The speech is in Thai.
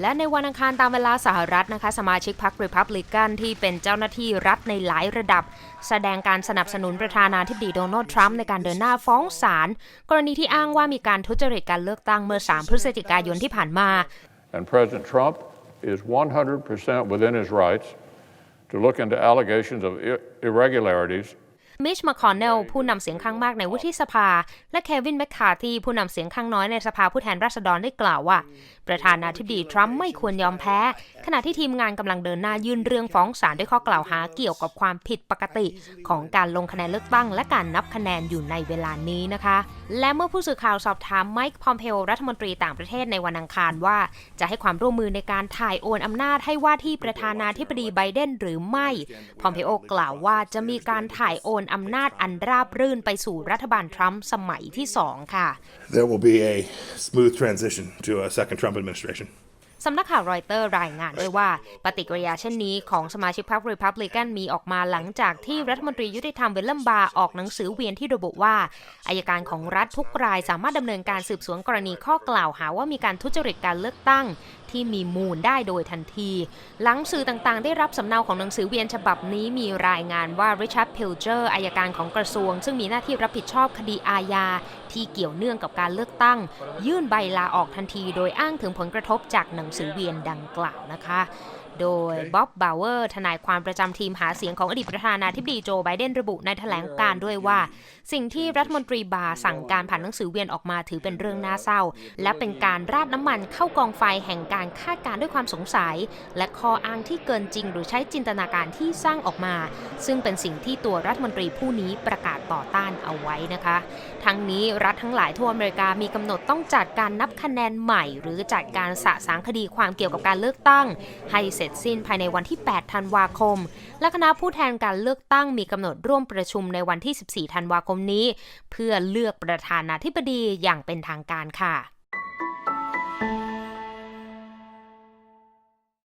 และในวันอังคารตามเวลาสหรัฐนะคะ สมาชิกพรรครีพับลิกันที่เป็นเจ้าหน้าที่รัฐในหลายระดับ แสดงการสนับสนุนประธานาธิบดีโดนัลด์ทรัมป์ในการเดินหน้าฟ้องศาลกรณีที่อ้างว่ามีการทุจริตการเลือกตั้งเมื่อ 3 พฤศจิกายนที่ผ่านมา And President Trump is 100% within his rights to look into allegations of irregularities มิชม c คอนเนลผู้นำเสียงข้างมากในวุฒิสภา และเควินแมคคาร์ธีผู้นำเสียงข้างน้อยในสภาผู้แทนราษฎรได้กล่าวว่า ประธานาธิบดีทรัมป์ไม่ควรยอมแพ้ ขณะที่ทีมงานกำลังเดินหน้ายื่นเรื่องฟ้องศาลด้วยข้อกล่าวหาเกี่ยวกับความผิดปกติ ของการลงคะแนนเลือกตั้ง และการนับคะแนนอยู่ในเวลานี้นะคะ และเมื่อผู้สื่อข่าวสอบถามไมค์พอมเพโอรัฐมนตรีต่างประเทศในวันอังคารว่า จะให้ความร่วมมือในการถ่ายโอนอำนาจให้ว่าที่ประธานาธิบดีไบเดนหรือไม่พอมเพโอกล่าวว่าจะมีการถ่ายโอนอำนาจอันราบรื่นไปสู่รัฐบาลทรัมป์สมัยที่2ค่ะ there will be a smooth transition to a second Trump administration. สำนักข่าวรอยเตอร์รายงานด้วยว่า ปฏิกิริยาเช่นนี้ของสมาชิกพรรครีพับลิกันมีออกมาหลังจากที่รัฐมนตรียุติธรรมเวลลัมบาร์ออกหนังสือเวียนที่ระบุว่าอายการของรัฐทุกรายสามารถดำเนินการสืบสวนกรณีข้อกล่าวหาว่ามีการทุจริตการเลือกตั้ง ที่มีมูลได้โดยทันที หลังสื่อต่างๆ ได้รับสำเนาของหนังสือเวียนฉบับนี้มีรายงานว่าริชาร์ดเพลเจอร์อายการของกระทรวง ซึ่งมีหน้าที่รับผิดชอบคดีอาญาที่เกี่ยวเนื่องกับการเลือกตั้ง ยื่นใบลาออกทันทีโดยอ้างถึงผลกระทบจากหนังสือเวียนดังกล่าวนะคะโดยบ๊อบบาวเวอร์ทนายความประจำทีมหาเสียงของอดีตประธานาธิบดีโจไบเดนระบุในแถลงการ์ด้วยว่า สิ่งที่รัฐมนตรีบาสั่งการผ่านหนังสือเวียนออกมาถือเป็นเรื่องน่าเศร้า และเป็นการราดน้ำมันเข้ากองไฟแห่งการการคาดการ์ด้วยความสงสัย และข้ออ้างที่เกินจริง หรือใช้จินตนาการที่สร้างออกมา ซึ่งเป็นสิ่งที่ตัวรัฐมนตรีผู้นี้ประกาศต่อต้านเอาไว้นะคะ ทั้งนี้รัฐทั้งหลายทั่วอเมริกามีกำหนดต้องจัดการนับคะแนนใหม่ หรือจัดการสะสางคดีความเกี่ยวกับการเลือกตั้ง ให้เสร็จสิ้นภายในวันที่ 8 ธันวาคม และคณะผู้แทนการเลือกตั้งมีกำหนดร่วมประชุมในวันที่ 14 ธันวาคมนี้ เพื่อเลือกประธานาธิบดีอย่างเป็นทางการค่ะ